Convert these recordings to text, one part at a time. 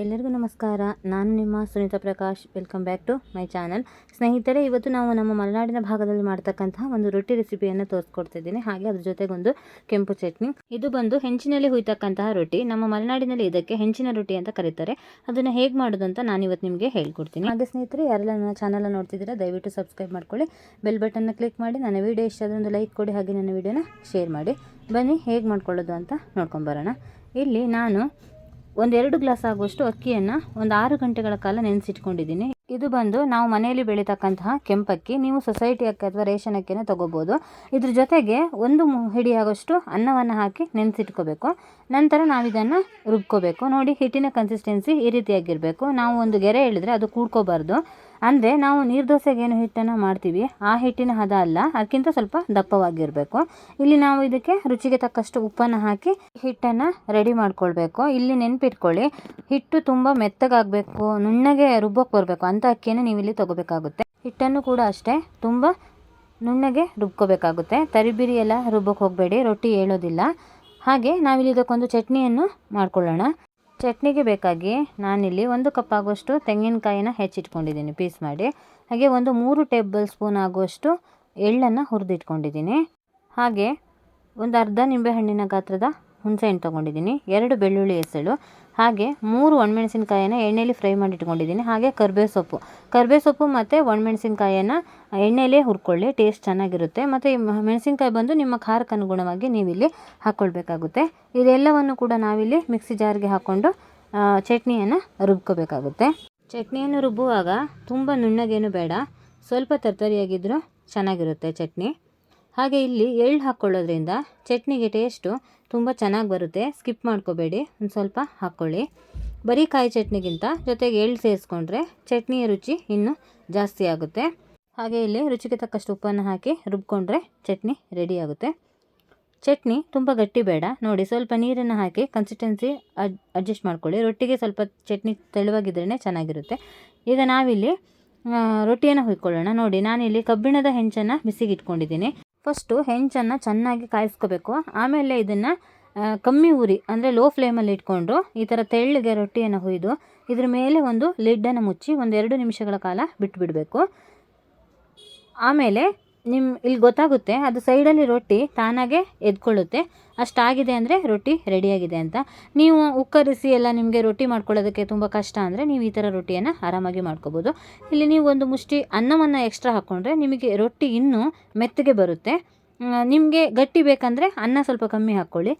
ಎಲ್ಲರಿಗೂ ನಮಸ್ಕಾರ. ನಾನು ನಿಮ್ಮ Sunita Prakash. Welcome back to my channel ಸ್ನೇಹಿತರೆ, ಇವತ್ತು ನಾವು ನಮ್ಮ ಮಲೆನಾಡಿನ ಭಾಗದಲ್ಲಿ ಮಾಡ್ತಕ್ಕಂತಹ ಒಂದು ರೊಟ್ಟಿ ರೆಸಿಪಿಯನ್ನು ತೋರಿಸ್ಕೊಡ್ತಿದ್ದೀನಿ. ಹಾಗೆ ಅದ್ರ ಜೊತೆಗೊಂದು ಕೆಂಪು ಚಟ್ನಿ. ಇದು ಬಂದು ಹೆಂಚಿನಲ್ಲಿ ಹುಯ್ತಕ್ಕಂತಹ ರೊಟ್ಟಿ. ನಮ್ಮ ಮಲೆನಾಡಿನಲ್ಲಿ ಇದಕ್ಕೆ ಹೆಂಚಿನ ರೊಟ್ಟಿ ಅಂತ ಕರೀತಾರೆ. ಅದನ್ನು ಹೇಗೆ ಮಾಡೋದು ಅಂತ ನಾನು ಇವತ್ತು ನಿಮಗೆ ಹೇಳ್ಕೊಡ್ತೀನಿ. ಹಾಗೆ ಸ್ನೇಹಿತರೆ, ಯಾರೆಲ್ಲ ನನ್ನ ಚಾನಲ್ ನೋಡ್ತಿದ್ದೀರಾ, ದಯವಿಟ್ಟು ಸಬ್ಸ್ಕ್ರೈಬ್ ಮಾಡ್ಕೊಳ್ಳಿ. ಬೆಲ್ ಬಟನ್ನ ಕ್ಲಿಕ್ ಮಾಡಿ. ನನ್ನ ವೀಡಿಯೋ ಇಷ್ಟ ಆದರೆ ಒಂದು ಲೈಕ್ ಕೊಡಿ. ಹಾಗೆ ನನ್ನ ವೀಡಿಯೋನ ಶೇರ್ ಮಾಡಿ. ಬನ್ನಿ, ಹೇಗೆ ಮಾಡ್ಕೊಳ್ಳೋದು ಅಂತ ನೋಡ್ಕೊಂಬರೋಣ ಇಲ್ಲಿ ನಾನು ಒಂದೆರಡು ಗ್ಲಾಸ್ ಆಗುವಷ್ಟು ಅಕ್ಕಿಯನ್ನು ಒಂದು ಆರು ಗಂಟೆಗಳ ಕಾಲ ನೆನೆಸಿಟ್ಕೊಂಡಿದ್ದೀನಿ. ಇದು ಬಂದು ನಾವು ಮನೆಯಲ್ಲಿ ಬೆಳೀತಕ್ಕಂತಹ ಕೆಂಪಕ್ಕಿ ನೀವು ಸೊಸೈಟಿ ಅಕ್ಕಿ ಅಥವಾ ರೇಷನ್ ಅಕ್ಕಿನ ತೊಗೋಬೋದು. ಇದ್ರ ಜೊತೆಗೆ ಒಂದು ಹಿಡಿಯಾಗುವಷ್ಟು ಅನ್ನವನ್ನು ಹಾಕಿ ನೆನೆಸಿಟ್ಕೋಬೇಕು. ನಂತರ ನಾವು ಇದನ್ನು ರುಬ್ಕೋಬೇಕು. ನೋಡಿ ಹಿಟ್ಟಿನ ಕನ್ಸಿಸ್ಟೆನ್ಸಿ ಈ ರೀತಿಯಾಗಿರಬೇಕು. ನಾವು ಒಂದು ಗೆರೆ ಹೇಳಿದ್ರೆ ಅದು ಕೂಡ್ಕೋಬಾರ್ದು. ಅಂದರೆ ನಾವು ನೀರು ದೋಸೆಗೆ ಏನು ಹಿಟ್ಟನ್ನು ಮಾಡ್ತೀವಿ? ಆ ಹಿಟ್ಟಿನ ಹದ ಅಲ್ಲ, ಅದಕ್ಕಿಂತ ಸ್ವಲ್ಪ ದಪ್ಪವಾಗಿರಬೇಕು. ಇಲ್ಲಿ ನಾವು ಇದಕ್ಕೆ ರುಚಿಗೆ ತಕ್ಕಷ್ಟು ಉಪ್ಪನ್ನು ಹಾಕಿ ಹಿಟ್ಟನ್ನು ರೆಡಿ ಮಾಡ್ಕೊಳ್ಬೇಕು. ಇಲ್ಲಿ ನೆನ್ಪಿಟ್ಕೊಳ್ಳಿ, ಹಿಟ್ಟು ತುಂಬ ಮೆತ್ತಗಾಗಬೇಕು, ನುಣ್ಣಗೆ ರುಬ್ಬೋಕೆ ಬರಬೇಕು. ಅಂಥ ಅಕ್ಕಿಯನ್ನು ನೀವು ಇಲ್ಲಿ ತೊಗೋಬೇಕಾಗುತ್ತೆ. ಹಿಟ್ಟನ್ನು ಕೂಡ ಅಷ್ಟೇ, ತುಂಬ ನುಣ್ಣಗೆ ರುಬ್ಕೋಬೇಕಾಗುತ್ತೆ. ತರಿಬಿರಿ ಎಲ್ಲ ರುಬ್ಬಕ್ಕೆ ಹೋಗಬೇಡಿ, ರೊಟ್ಟಿ ಹೇಳೋದಿಲ್ಲ. ಹಾಗೆ ನಾವಿಲ್ಲಿ ಇದಕ್ಕೊಂದು ಚಟ್ನಿಯನ್ನು ಮಾಡ್ಕೊಳ್ಳೋಣ. ಚಟ್ನಿಗೆ ಬೇಕಾಗಿ ನಾನಿಲ್ಲಿ ಒಂದು ಕಪ್ ಆಗುವಷ್ಟು ತೆಂಗಿನಕಾಯಿನ ಹೆಚ್ಚಿಟ್ಕೊಂಡಿದ್ದೀನಿ ಪೀಸ್ ಮಾಡಿ. ಹಾಗೆ ಒಂದು ಮೂರು ಟೇಬಲ್ ಸ್ಪೂನ್ ಆಗುವಷ್ಟು ಎಳ್ಳನ್ನು ಹುರಿದಿಟ್ಕೊಂಡಿದ್ದೀನಿ. ಹಾಗೆ ಒಂದು ಅರ್ಧ ನಿಂಬೆಹಣ್ಣಿನ ಗಾತ್ರದ ಹುಣಸೆಹಣ್ಣು ತೊಗೊಂಡಿದ್ದೀನಿ. ಎರಡು ಬೆಳ್ಳುಳ್ಳಿ ಎಸಳು ಹಾಗೆ ಮೂರು ಒಣಮೆಣಸಿನ್ಕಾಯನ್ನು ಎಣ್ಣೆಯಲ್ಲಿ ಫ್ರೈ ಮಾಡಿ ಇಟ್ಕೊಂಡಿದ್ದೀನಿ. ಹಾಗೆ ಕರ್ಬೇವು ಸೊಪ್ಪು. ಕರ್ಬೇವು ಸೊಪ್ಪು ಮತ್ತು ಒಣಮೆಣಸಿನ್ಕಾಯನ್ನು ಎಣ್ಣೆಯಲ್ಲೇ ಹುರ್ಕೊಳ್ಳಿ, ಟೇಸ್ಟ್ ಚೆನ್ನಾಗಿರುತ್ತೆ. ಮತ್ತು ಮೆಣಸಿನಕಾಯಿ ಮೆಣಸಿನ್ಕಾಯಿ ಬಂದು ನಿಮ್ಮ ಖಾರಕ್ಕೆ ಅನುಗುಣವಾಗಿ ನೀವಿಲ್ಲಿ ಹಾಕ್ಕೊಳ್ಬೇಕಾಗುತ್ತೆ ಇದೆಲ್ಲವನ್ನು ಕೂಡ ನಾವಿಲ್ಲಿ ಮಿಕ್ಸಿ ಜಾರ್ಗೆ ಹಾಕ್ಕೊಂಡು ಚಟ್ನಿಯನ್ನು ರುಬ್ಕೋಬೇಕಾಗುತ್ತೆ. ಚಟ್ನಿಯನ್ನು ರುಬ್ಬುವಾಗ ತುಂಬ ನುಣ್ಣಗೇನು ಬೇಡ. ಸ್ವಲ್ಪ ತರ್ತರಿಯಾಗಿದ್ದರೂ ಚೆನ್ನಾಗಿರುತ್ತೆ ಚಟ್ನಿ. ಹಾಗೆ ಇಲ್ಲಿ ಎಳ್ಳು ಹಾಕ್ಕೊಳ್ಳೋದ್ರಿಂದ ಚಟ್ನಿಗೆ ಟೇಸ್ಟು ತುಂಬ ಚೆನ್ನಾಗಿ ಬರುತ್ತೆ. ಸ್ಕಿಪ್ ಮಾಡ್ಕೋಬೇಡಿ. ಒಂದು ಸ್ವಲ್ಪ ಹಾಕ್ಕೊಳ್ಳಿ. ಬರೀ ಕಾಯಿ ಚಟ್ನಿಗಿಂತ ಜೊತೆಗೆ ಎಳ್ಳು ಸೇರಿಸ್ಕೊಂಡ್ರೆ ಚಟ್ನಿಯ ರುಚಿ ಇನ್ನೂ ಜಾಸ್ತಿ ಆಗುತ್ತೆ. ಹಾಗೆ ಇಲ್ಲಿ ರುಚಿಗೆ ತಕ್ಕಷ್ಟು ಉಪ್ಪನ್ನು ಹಾಕಿ ರುಬ್ಕೊಂಡ್ರೆ ಚಟ್ನಿ ರೆಡಿ ಆಗುತ್ತೆ. ಚಟ್ನಿ ತುಂಬ ಗಟ್ಟಿ ಬೇಡ. ನೋಡಿ, ಸ್ವಲ್ಪ ನೀರನ್ನು ಹಾಕಿ ಕನ್ಸಿಸ್ಟೆನ್ಸಿ ಅಡ್ ಅಡ್ಜಸ್ಟ್ ಮಾಡ್ಕೊಳ್ಳಿ. ರೊಟ್ಟಿಗೆ ಸ್ವಲ್ಪ ಚಟ್ನಿ ತೆಳುವಾಗಿದ್ರೇ ಚೆನ್ನಾಗಿರುತ್ತೆ. ಈಗ ನಾವಿಲ್ಲಿ ರೊಟ್ಟಿಯನ್ನು ಹುಯ್ಕೊಳ್ಳೋಣ. ನೋಡಿ, ನಾನಿಲ್ಲಿ ಕಬ್ಬಿಣದ ಹೆಂಚನ್ನು ಬಿಸಿಗೆ ಇಟ್ಕೊಂಡಿದ್ದೀನಿ ಫಸ್ಟು ಹೆಂಚನ್ನು ಚೆನ್ನಾಗಿ ಕಾಯಿಸ್ಕೋಬೇಕು. ಆಮೇಲೆ ಇದನ್ನು ಕಮ್ಮಿ ಉರಿ, ಅಂದರೆ ಲೋ ಫ್ಲೇಮಲ್ಲಿ ಇಟ್ಕೊಂಡು ಈ ಥರ ತೆಳ್ಳಗೆ ರೊಟ್ಟಿಯನ್ನು ಹುಯ್ದು ಇದ್ರ ಮೇಲೆ ಒಂದು ಲಿಡ್ಡನ್ನು ಮುಚ್ಚಿ ಒಂದೆರಡು ನಿಮಿಷಗಳ ಕಾಲ ಬಿಟ್ಟುಬಿಡಬೇಕು ಆಮೇಲೆ ನಿಮ್ಮ ಇಲ್ಲಿ ಗೊತ್ತಾಗುತ್ತೆ, ಅದು ಸೈಡಲ್ಲಿ ರೊಟ್ಟಿ ತಾನಾಗೆ ಎದ್ಕೊಳ್ಳುತ್ತೆ. ಅಷ್ಟಾಗಿದೆ ಅಂದರೆ ರೊಟ್ಟಿ ರೆಡಿಯಾಗಿದೆ ಅಂತ. ನೀವು ಉಕ್ಕರಿಸಿ ಎಲ್ಲ ನಿಮಗೆ ರೊಟ್ಟಿ ಮಾಡ್ಕೊಳ್ಳೋದಕ್ಕೆ ತುಂಬ ಕಷ್ಟ ಅಂದರೆ ನೀವು ಈ ಥರ ರೊಟ್ಟಿಯನ್ನು ಆರಾಮಾಗಿ ಮಾಡ್ಕೋಬೋದು. ಇಲ್ಲಿ ನೀವು ಒಂದು ಮುಷ್ಟಿ ಅನ್ನವನ್ನು ಎಕ್ಸ್ಟ್ರಾ ಹಾಕ್ಕೊಂಡ್ರೆ ನಿಮಗೆ ರೊಟ್ಟಿ ಇನ್ನೂ ಮೆತ್ತಗೆ ಬರುತ್ತೆ. ನಿಮಗೆ ಗಟ್ಟಿ ಬೇಕಂದರೆ ಅನ್ನ ಸ್ವಲ್ಪ ಕಮ್ಮಿ ಹಾಕ್ಕೊಳ್ಳಿ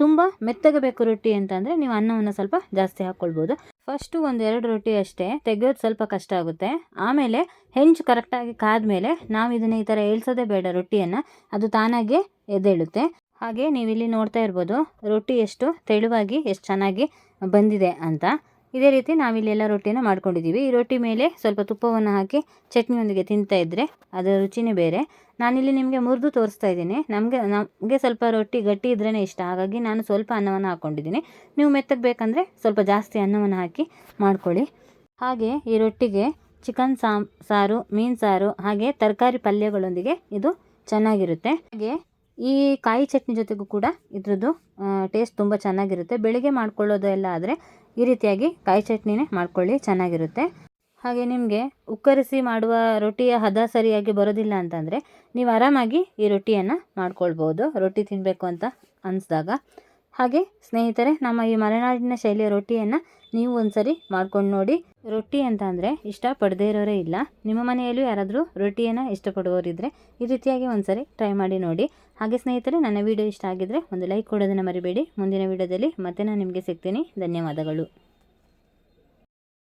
ತುಂಬ ಮೆತ್ತಗೆ ಬೇಕು ರೊಟ್ಟಿ ಅಂತಂದರೆ ನೀವು ಅನ್ನವನ್ನು ಸ್ವಲ್ಪ ಜಾಸ್ತಿ ಹಾಕ್ಕೊಳ್ಬೋದು ಫಸ್ಟು ಒಂದು ಎರಡು ರೊಟ್ಟಿ ಅಷ್ಟೇ, ತೆಗೆಯೋದು ಸ್ವಲ್ಪ ಕಷ್ಟ ಆಗುತ್ತೆ. ಆಮೇಲೆ ಹೆಂಚು ಕರೆಕ್ಟಾಗಿ ಕಾದ್ಮೇಲೆ ನಾವು ಇದನ್ನು ಈ ಥರ ಏಳ್ಸೋದೇ ಬೇಡ ರೊಟ್ಟಿಯನ್ನು, ಅದು ತಾನಾಗೆ ಎದ್ದೇಳುತ್ತೆ. ಹಾಗೆ ನೀವಿಲ್ಲಿ ನೋಡ್ತಾ ಇರ್ಬೋದು, ರೊಟ್ಟಿ ಎಷ್ಟು ತೆಳುವಾಗಿ, ಎಷ್ಟು ಚೆನ್ನಾಗಿ ಬಂದಿದೆ ಅಂತ. ಇದೇ ರೀತಿ ನಾವಿಲ್ಲೆಲ್ಲ ರೊಟ್ಟಿನ ಮಾಡ್ಕೊಂಡಿದ್ದೀವಿ. ಈ ರೊಟ್ಟಿ ಮೇಲೆ ಸ್ವಲ್ಪ ತುಪ್ಪವನ್ನು ಹಾಕಿ ಚಟ್ನಿಯೊಂದಿಗೆ ತಿಂತಾ ಇದ್ದರೆ ಅದರ ರುಚಿನೇ ಬೇರೆ. ನಾನಿಲ್ಲಿ ನಿಮಗೆ ಮುರಿದು ತೋರಿಸ್ತಾ ಇದ್ದೀನಿ. ನಮಗೆ ನಮಗೆ ಸ್ವಲ್ಪ ರೊಟ್ಟಿ ಗಟ್ಟಿ ಇದ್ರೇ ಇಷ್ಟ. ಹಾಗಾಗಿ ನಾನು ಸ್ವಲ್ಪ ಅನ್ನವನ್ನು ಹಾಕ್ಕೊಂಡಿದ್ದೀನಿ ನೀವು ಮೆತ್ತಗೆ ಬೇಕಂದರೆ ಸ್ವಲ್ಪ ಜಾಸ್ತಿ ಅನ್ನವನ್ನು ಹಾಕಿ ಮಾಡ್ಕೊಳ್ಳಿ. ಹಾಗೆ ಈ ರೊಟ್ಟಿಗೆ ಚಿಕನ್ ಸಾರು, ಮೀನು ಸಾರು, ಹಾಗೆ ತರಕಾರಿ ಪಲ್ಯಗಳೊಂದಿಗೆ ಇದು ಚೆನ್ನಾಗಿರುತ್ತೆ. ಹಾಗೆ ಈ ಕಾಯಿ ಚಟ್ನಿ ಜೊತೆಗೂ ಕೂಡ ಇದ್ರದ್ದು ಟೇಸ್ಟ್ ತುಂಬ ಚೆನ್ನಾಗಿರುತ್ತೆ. ಬೆಳಿಗ್ಗೆ ಮಾಡ್ಕೊಳ್ಳೋದು ಎಲ್ಲ ಆದರೆ ಈ ರೀತಿಯಾಗಿ ಕಾಯಿ ಚಟ್ನಿನೇ ಮಾಡ್ಕೊಳ್ಳಿ, ಚೆನ್ನಾಗಿರುತ್ತೆ. ಹಾಗೆ ನಿಮಗೆ ಉಕ್ಕರಿಸಿ ಮಾಡುವ ರೊಟ್ಟಿಯ ಹದ ಸರಿಯಾಗಿ ಬರೋದಿಲ್ಲ ಅಂತಂದರೆ, ನೀವು ಆರಾಮಾಗಿ ಈ ರೊಟ್ಟಿಯನ್ನು ಮಾಡ್ಕೊಳ್ಬೋದು. ರೊಟ್ಟಿ ತಿನ್ನಬೇಕು ಅಂತ ಅನಿಸ್ದಾಗ ಹಾಗೆ ಸ್ನೇಹಿತರೆ, ನಮ್ಮ ಈ ಮಲೆನಾಡಿನ ಶೈಲಿಯ ರೊಟ್ಟಿಯನ್ನು ನೀವು ಒಂದ್ಸರಿ ಮಾಡ್ಕೊಂಡು ನೋಡಿ. ರೊಟ್ಟಿ ಅಂತ ಅಂದರೆ ಇಷ್ಟಪಡದೇ ಇರೋರೇ ಇಲ್ಲ. ನಿಮ್ಮ ಮನೆಯಲ್ಲೂ ಯಾರಾದರೂ ರೊಟ್ಟಿಯನ್ನು ಇಷ್ಟಪಡುವವರಿದ್ದರೆ ಈ ರೀತಿಯಾಗಿ ಒಂದ್ಸರಿ ಟ್ರೈ ಮಾಡಿ ನೋಡಿ. ಹಾಗೆ ಸ್ನೇಹಿತರೆ, ನನ್ನ ವಿಡಿಯೋ ಇಷ್ಟ ಆಗಿದ್ದರೆ ಒಂದು ಲೈಕ್ ಕೊಡೋದನ್ನು ಮರಿಬೇಡಿ. ಮುಂದಿನ ವಿಡಿಯೋದಲ್ಲಿ ಮತ್ತೆ ನಾನು ನಿಮಗೆ ಸಿಗ್ತೀನಿ. ಧನ್ಯವಾದಗಳು.